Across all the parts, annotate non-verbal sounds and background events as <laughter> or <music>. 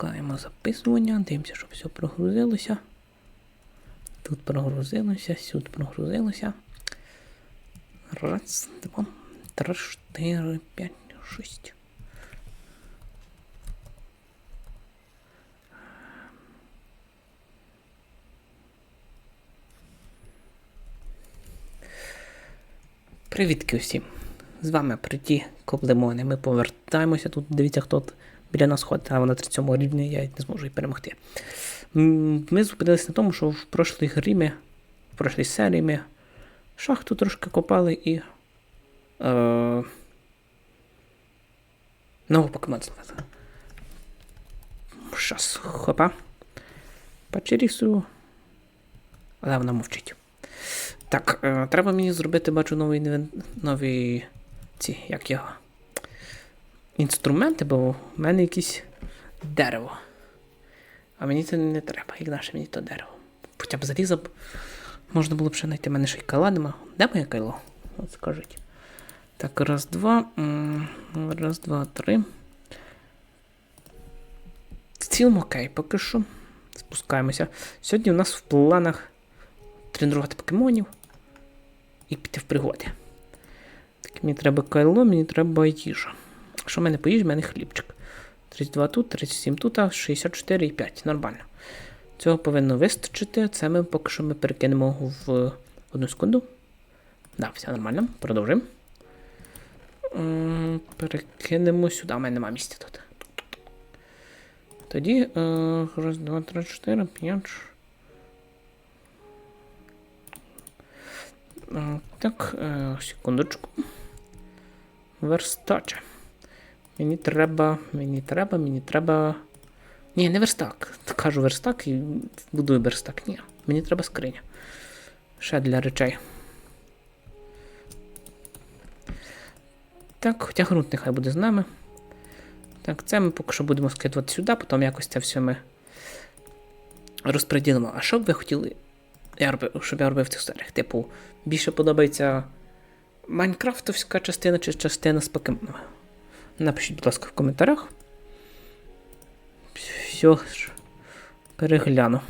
Запускаємо записування, дивимося, щоб все прогрузилося. Тут прогрузилося, сюди прогрузилося. Раз, два, три, чотири, п'ять, шість. Привітки усім! З вами Приті Коблемони. Ми повертаємося тут. Дивіться, хто біля нас ходить, а вона 37 рівня, я не зможу її перемогти. Ми зупинилися на тому, що в прошлій грі ми, в прошлій серії ми шахту трошки копали і. Е, нового покемон зловили. Щас, хопа. Пачерісу. Але вона мовчить. Так, е, треба мені зробити, бачу, новий, нові ці, як його. Інструменти, бо в мене якесь дерево. А мені це не треба, як наше мені то дерево. Хоча б залізо б можна було б ще знайти. Мене ще й кайла нема. Де моє кайло? От скажіть. Так, раз, два. Раз, два, три. В цілому окей, поки що. Спускаємося. Сьогодні у нас в планах тренувати покемонів і піти в пригоди. Так, мені треба кайло, мені треба їжа. Що в мене по їжі, в мене хлібчик. 32 тут, 37 тут, а 64 і 5. Нормально. Цього повинно вистачити. Це ми поки що ми перекинемо в одну секунду. Да, все нормально. Продовжуємо. М, Перекинемо сюди. У мене немає місця тут. Тоді. е, Раз, два, три, чотири, п'ять. Е, Так, е, секундочку. Верстаче. Мені треба, мені треба, мені треба. Ні, не верстак. Кажу верстак і будую верстак. Ні, мені треба скриня. Ще для речей. Так, хоча ґрунт нехай буде з нами. Так, це ми поки що будемо скидувати сюди, потім якось це все ми розподілимо. А що б ви хотіли, я робив, щоб я робив в цих серіях? Типу, більше подобається Майнкрафтовська частина чи частина з покемонами? Напишіть, будь ласка, в коментарях. Все ж перегляну.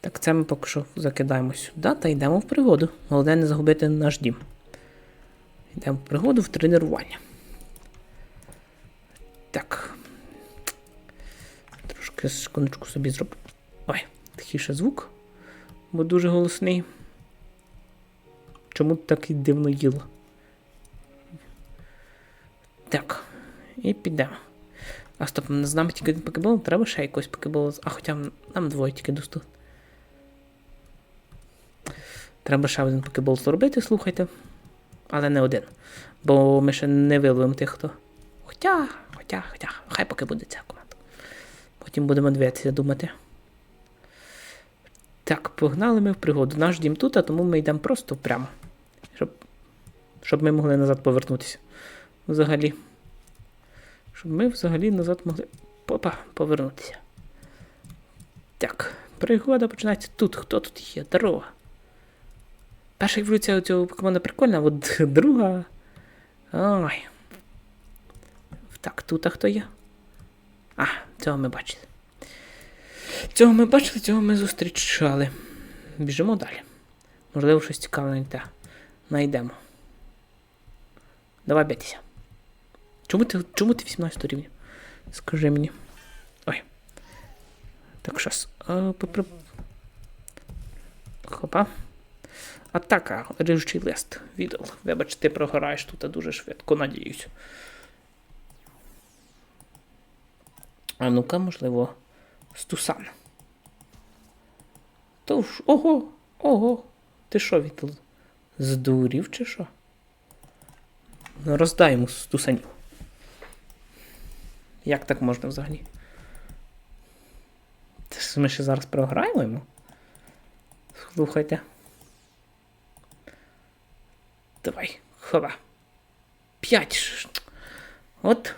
Так, це ми поки що закидаємо сюди та йдемо в пригоду. Головне не загубити наш дім. Йдемо в пригоду в тренування. Так. Трошки секундочку собі зроблю. Ой, тихіше звук, бо дуже голосний. Чому так і дивно їло? Так, і підемо. А стоп, з нами тільки один покебол, треба ще якось покебол. А хоча нам двоє тільки доступно. Треба ще один покебол зробити, слухайте. Але не один. Бо ми ще не виловимо тих, хто. Хоча, хоча, хоча, хай поки буде ця команда. Потім будемо дивитися, думати. Так, погнали ми в пригоду. Наш дім тут, а тому ми йдемо просто прямо. Щоб, щоб ми могли назад повернутися. Взагалі. Щоб ми взагалі назад могли Попа, повернутися. Так, пригода починається тут. Хто тут є? Дорога. Перша еволюція цього покемона прикольна, от <laughs> друга. Ой. Так, тут а хто є? А, цього ми бачили. Цього ми бачили, цього ми зустрічали. Біжимо далі. Можливо, щось цікаве не те. Найдемо. Давай битися. Чому ти, чому ти 18 рівня? Скажи мені. Ой. Так, щас. Попри- Хопа. Атака, ріжучий лист. Віддал. Вибач, ти програєш тут дуже швидко, надіюсь. А ну-ка, можливо, Стусан. То ж, ого, ого. Ти що, Вітл? Здурів чи що? Ну, роздай йому стусанів. Як так можна взагалі? Це ми ще зараз програємо? Слухайте. Давай, хова. П'ять. От.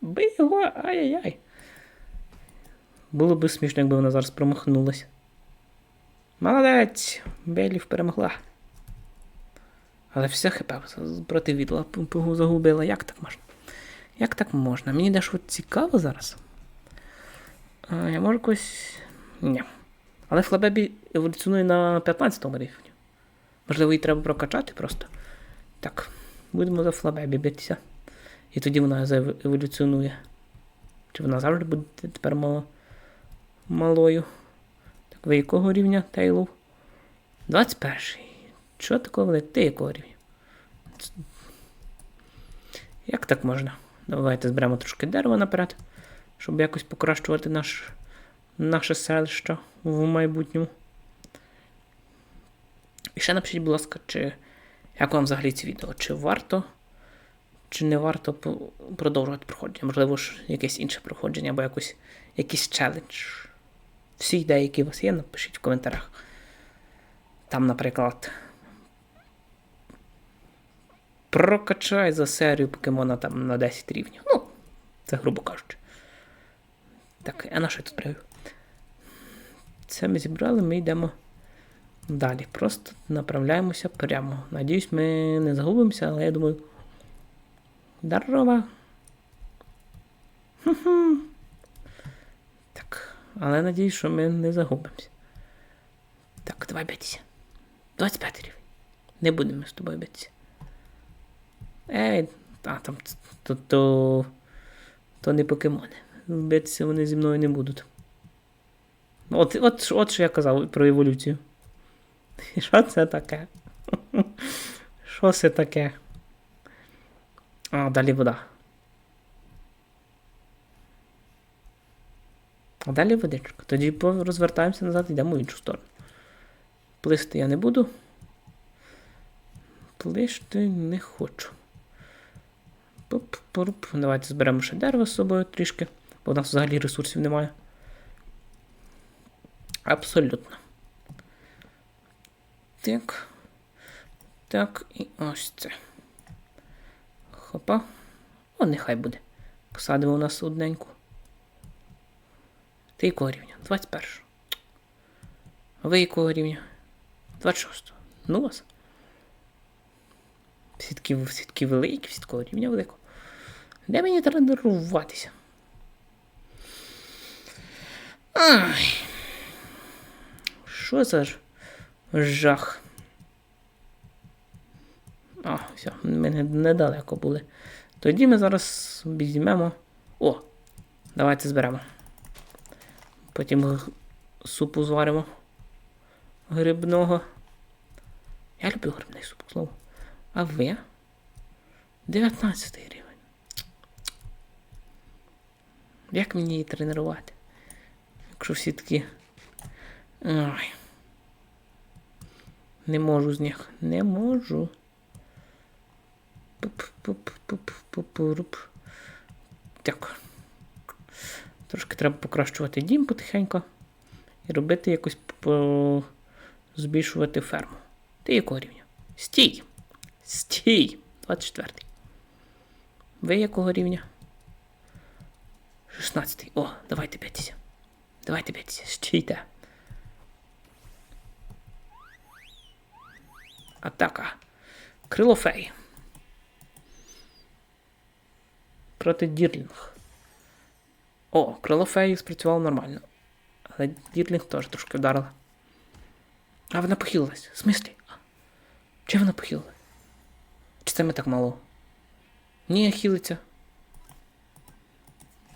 Бий його, ай-яй-яй. Було б смішно, якби вона зараз промахнулась. Молодець! Белів перемогла. Але все хп проти відла загубила. Як так можна? Як так можна? Мені дещо цікаво зараз. А, я можу якось. Ні. Але Флабебі еволюціонує на 15 рівні. Можливо, її треба прокачати просто. Так, будемо за Флабебі битися. І тоді вона заеволюціонує. Чи вона завжди буде тепер мало... малою? Так, ви якого рівня Тейлов? 21. Що такого велике? Ти якого рівня? Як так можна? Давайте зберемо трошки дерева наперед, щоб якось покращувати наш, наше селище в майбутньому. І ще напишіть, будь ласка, чи як вам взагалі ці відео? Чи варто, чи не варто продовжувати проходження? Можливо, ж якесь інше проходження або якось, якийсь челендж. Всі ідеї, які у вас є, напишіть в коментарях. Там, наприклад, прокачай за серію покемона там на 10 рівнів. Ну, це грубо кажучи. Так, а на що я тут пригаю? Це ми зібрали, ми йдемо далі. Просто направляємося прямо. Надіюсь, ми не загубимося, але я думаю. Ху-ху. Так, але надіюсь, що ми не загубимося. Так, давай битися. 25 рівень. Не будемо з тобою битися. Ей, а там то, то, то не покемони. Битися вони зі мною не будуть. От, от, от що я казав про еволюцію. <laughs> Що це таке? <laughs> Що це таке? А, далі вода. А далі водичка. Тоді розвертаємося назад і йдемо в іншу сторону. Плисти я не буду. Плисти не хочу. Давайте зберемо ще дерево з собою трішки, бо у нас взагалі ресурсів немає. Абсолютно. Так. Так, і ось це. Хопа. О, нехай буде. Посадимо у нас одненьку. Ти якого рівня? 21. Ви якого рівня? 26. Ну вас. Всі такі великі, всі такого рівня великого. Де мені тренуватися? Ай. Що за жах? А, все, ми недалеко були. Тоді ми зараз візьмемо. О! Давайте зберемо. Потім супу зваримо. Грибного. Я люблю грибний суп, слово. А ви? 19 рівень. Як мені її тренувати? Якщо всі такі. Ой. Не можу з них. Не можу. Так. Трошки треба покращувати дім потихеньку. І робити якось збільшувати ферму. Ти якого рівня? Стій! Стій! 24. Ви якого рівня? 16. О, давайте битися. Давайте битися. Стійте. Атака. Крило феї. Проти Дірлінг. О, крило феї спрацювало нормально. Але Дірлінг теж трошки вдарила. А вона похилилась. В смислі? Чи вона похилилась? Чи це ми так мало? Ні, хилиться.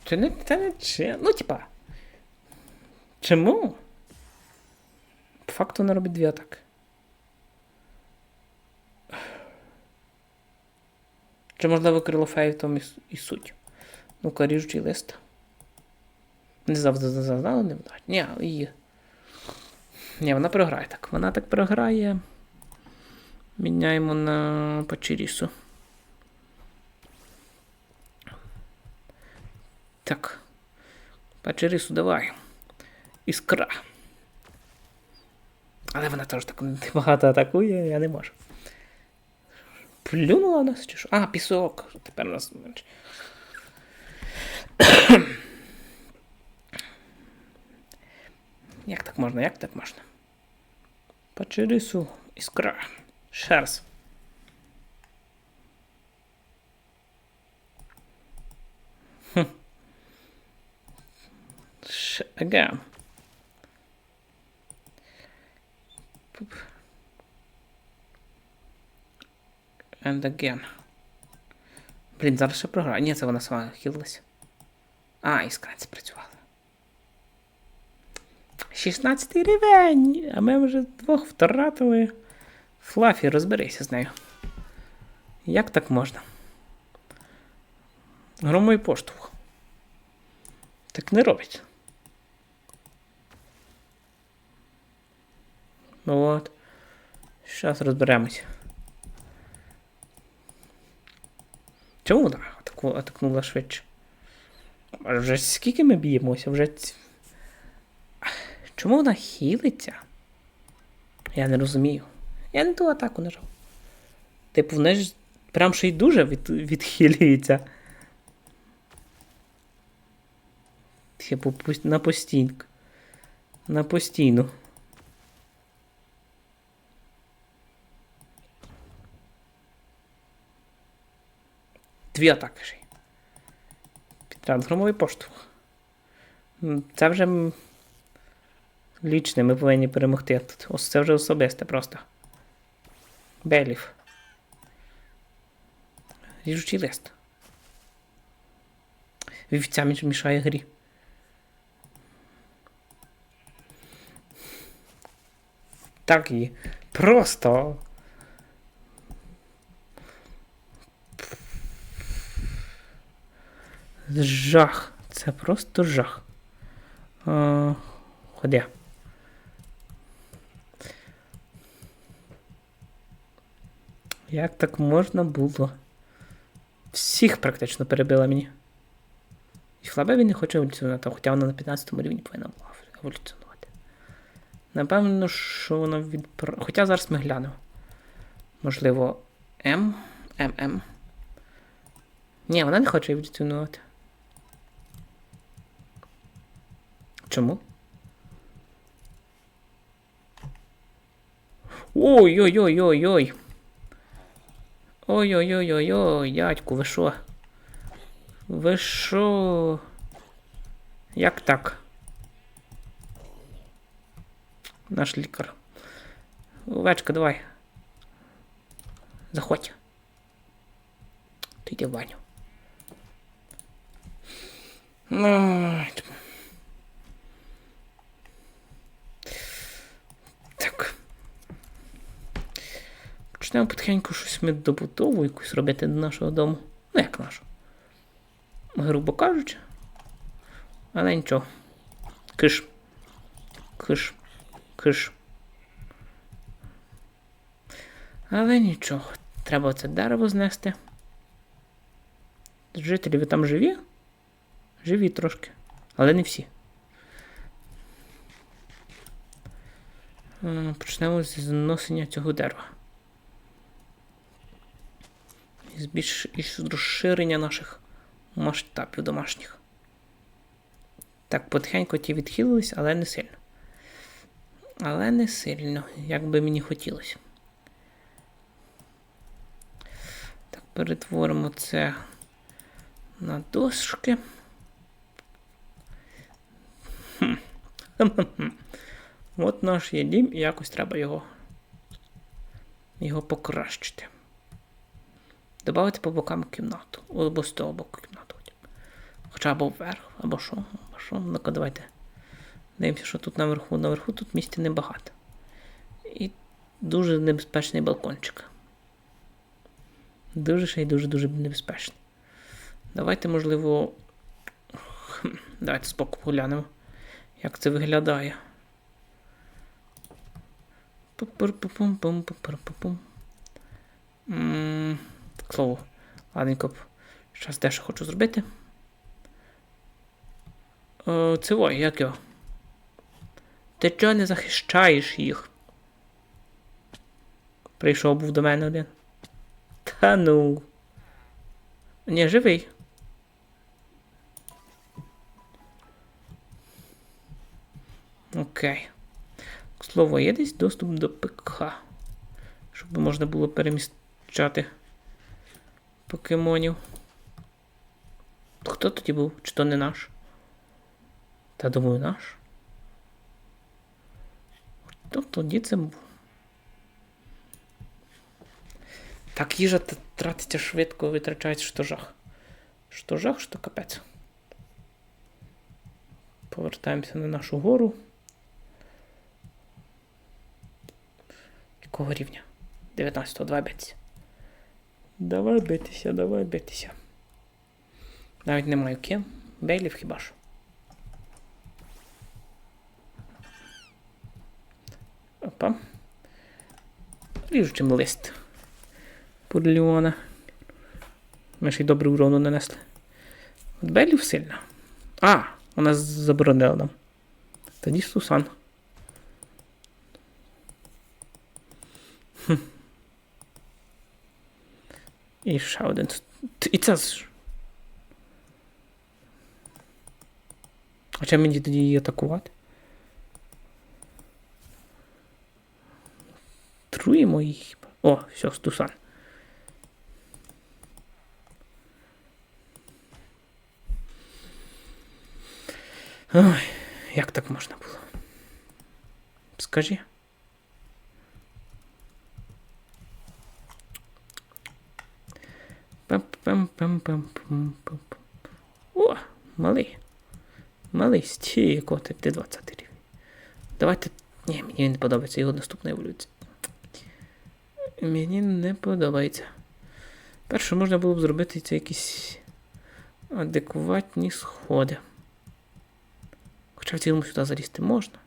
Це не, це не чи. Ну, типа. Чому? По факту вона робить дві атаки. Чи можливо крило феї в тому і, і суть? Ну-ка, лист. Не завжди зазнала, не вдать. Ні, її. Ні, вона програє так. Вона так програє. Міняємо на Пачерісу. Так. Пачерісу давай. Іскра. Але вона теж так багато атакує, я не можу. Плюнула нас чи що? А, пісок. Тепер у нас. Як так можна? Як так можна? Пачерісу іскра. Ще раз. Пуп. And again. Блін, зараз ще програю. Ні, це вона сама хилилась. А, іскра спрацювала. 16 рівень! А ми вже двох втратили. Флафі, розберися з нею. Як так можна? Громовий поштовх. Так не робить. От. Зараз розберемось. Чому вона атакнула швидше? Вже скільки ми б'ємося? Вже. Чому вона хілиться? Я не розумію. Я не ту атаку нажав. Типу, вона ж прям ще й дуже від, відхилюється. Типу, на постійку. На постійну. Дві атаки ще. й. Підряд поштовх. Це вже лічне, ми повинні перемогти. Ось це вже особисте просто. Белів. Ріжучий лист. Вівця мішає грі. Так і просто. Жах. Це просто жах. Ходи. Як так можна було? Всіх практично перебила мені. І Флабебі не хоче еволюціонувати, хоча вона на 15 рівні повинна була еволюціонувати. Напевно, що вона від. Хоча зараз ми глянемо. Можливо, М. М, М. Ні, вона не хоче еволюціонувати. Чому? Ой-ой-ой-ой-ой. Ой-ой-ой-ой-ой, дядьку, ви що? Ви що? Як так? Наш лікар. Овечка, давай. Заходь. Ти йди в баню. Ну, Так. Почнемо потихеньку щось ми добудову якусь робити до нашого дому. Ну, як нашого. Грубо кажучи. Але нічого. Киш. Киш. Киш. Але нічого. Треба це дерево знести. Жителі, ви там живі? Живі трошки. Але не всі. Е, Почнемо з зносення цього дерева. І збільш із розширення наших масштабів домашніх. Так, потихеньку ті відхилились, але не сильно. Але не сильно, як би мені хотілося. Так, перетворимо це на дошки. От наш є дім, і якось треба його, його покращити. Добавити по бокам кімнату. Або з того боку кімнату. Хоча або вверх, або що, або що. Ну-ка, давайте. Дивимося, що тут наверху. Наверху тут місця небагато. І дуже небезпечний балкончик. Дуже ще й дуже-дуже небезпечний. Давайте, можливо. Давайте споку поглянемо, як це виглядає. Пу-пу-пу-пум-пум-пу-пу-пум. К слову, ладненько. Зараз дещо хочу зробити. Це ой, як його? Ти чого не захищаєш їх? Прийшов був до мене один. Та ну. Ні, живий. Окей. К слову, є десь доступ до ПК. Щоб можна було переміщати покемонів. Хто тоді був? Чи то не наш? Та думаю, наш. Хто тоді це був? Так, їжа тратиться швидко, витрачається, що жах. Що жах, що капець. Повертаємося на нашу гору. Якого рівня? 19-го, давай битися. Давай битися, давай битися. Навіть не маю ким. Бейлів хіба що. Опа. Ріжучим лист. Подліона. Ми ще й добре урону нанесли. От Белів сильно. А, вона заборонила нам. Тоді Сусан. Хм. І ще один. Т- І це ж. А чим мені тоді її атакувати? Труємо їх. хіба? О, все, Стусан. Ой, як так можна було? Скажи. Пам-пам-пам-пам-пам-пам. О, малий. Малий стій, коти, ти 20 рівень. Давайте. Ні, мені він не подобається його наступна еволюція. Мені не подобається. Перше можна було б зробити це якісь адекватні сходи. Хоча в цілому сюди залізти можна.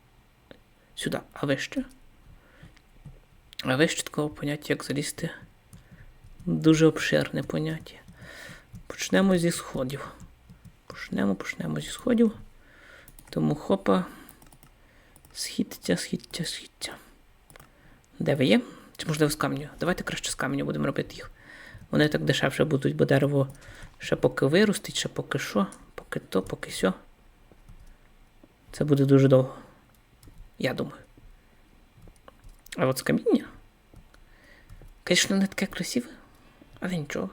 Сюди, а вище. А вище такого поняття, як залізти. Дуже обширне поняття. Почнемо зі сходів. Почнемо, почнемо зі сходів. Тому хопа. Східця, східця, східця. Де ви є? Чи можливо з каменю? Давайте краще з каменю будемо робити їх. Вони так дешевше будуть, бо дерево ще поки виростить, ще поки що, поки то, поки сьо. Це буде дуже довго. Я думаю. А от з каміння. Звісно, не таке красиве, але нічого.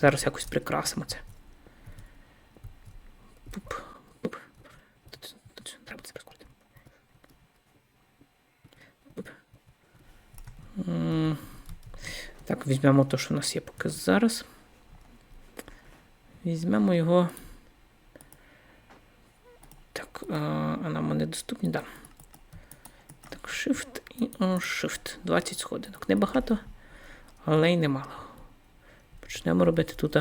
Зараз якось прикрасимо це. Пуп, пуп. Тут, тут треба це прискорити. Так, візьмемо те, що у нас є поки зараз. Візьмемо його. Так, а, а нам вони доступні, так. Да. Так, Shift і Shift. 20 сходинок. Небагато, але й немало. Почнемо робити тут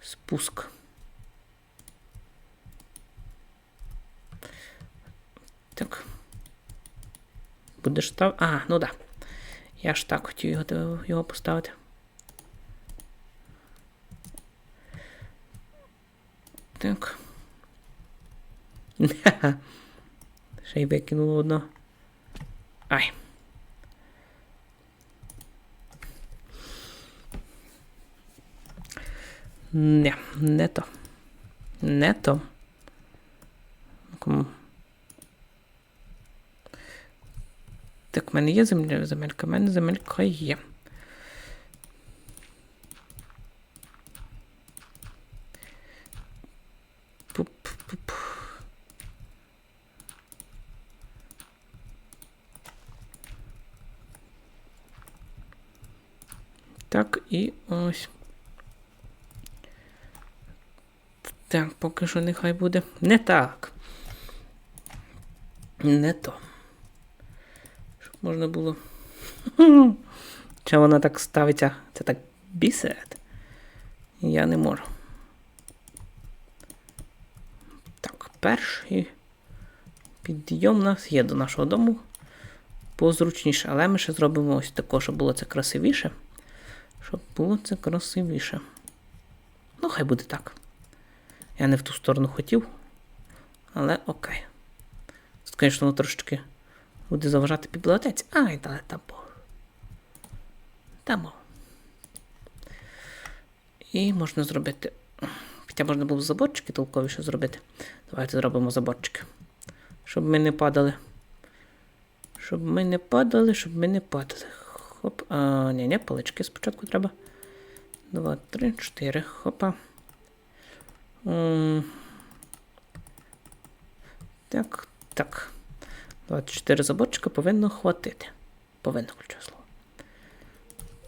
спуск. Так. Будеш став. А, ну да. Я ж так хотів його, його поставити. Так. <laughs> Ще й викинуло одно. Ай. Не, не то. Не то. Так, в мене є земля, земелька, в мене земелька є. Пуп-пуп. Так, і ось. Так, поки що нехай буде. Не так. Не то. Щоб можна було. Чи вона так ставиться? Це так бісить. Я не можу. Так, перший підйом у нас є до нашого дому. Позручніше, але ми ще зробимо ось також, щоб було це красивіше. Щоб було це красивіше. Ну, хай буде так. Я не в ту сторону хотів. Але окей. Тут, звісно, воно трошечки буде заважати бібліотеці. Ай, та там Бог. Там. І можна зробити. Хоча можна було заборчики толковіше зробити. Давайте зробимо заборчики. Щоб ми не падали. Щоб ми не падали, щоб ми не падали. Хоп. А, ні, ні, палички спочатку треба. Два, три, чотири. Хопа. Так, так. 24 заборчика повинно хватити. Повинно ключове слово.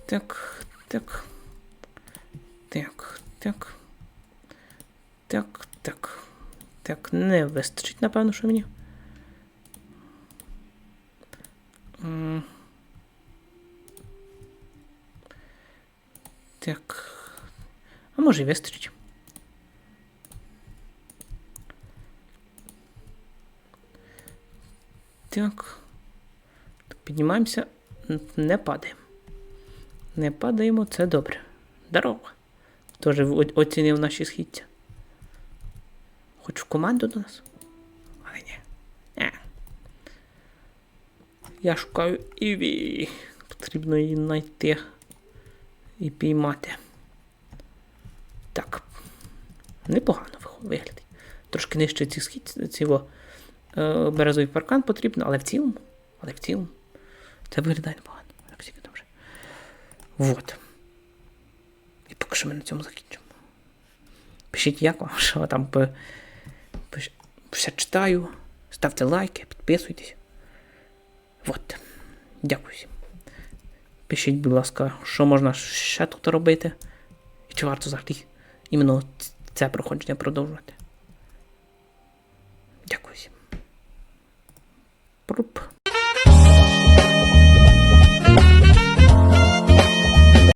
Так, так. Так, так. Так, так. Так, не вистачить, напевно, що мені. Так. А може і вистачить. Так. Так, Піднімаємося, не падаємо. Не падаємо, це добре. Здорово. Теж оцінив наші східця. Хоч в команду до нас? Але ні. Е. Я шукаю Іві. Потрібно її знайти і піймати. Так. Непогано виглядить. Трошки нижче ці схід, цього березовий паркан потрібно, але в цілому. Але в цілому. Це виглядає непогано. Як добре. Вот. І поки що ми на цьому закінчимо. Пишіть, як вам, що там все читаю. Ставте лайки, підписуйтесь. Вот. Дякую всім. Пишіть, будь ласка, що можна ще тут робити. І чи варто взагалі іменно це проходження продовжувати. Proop.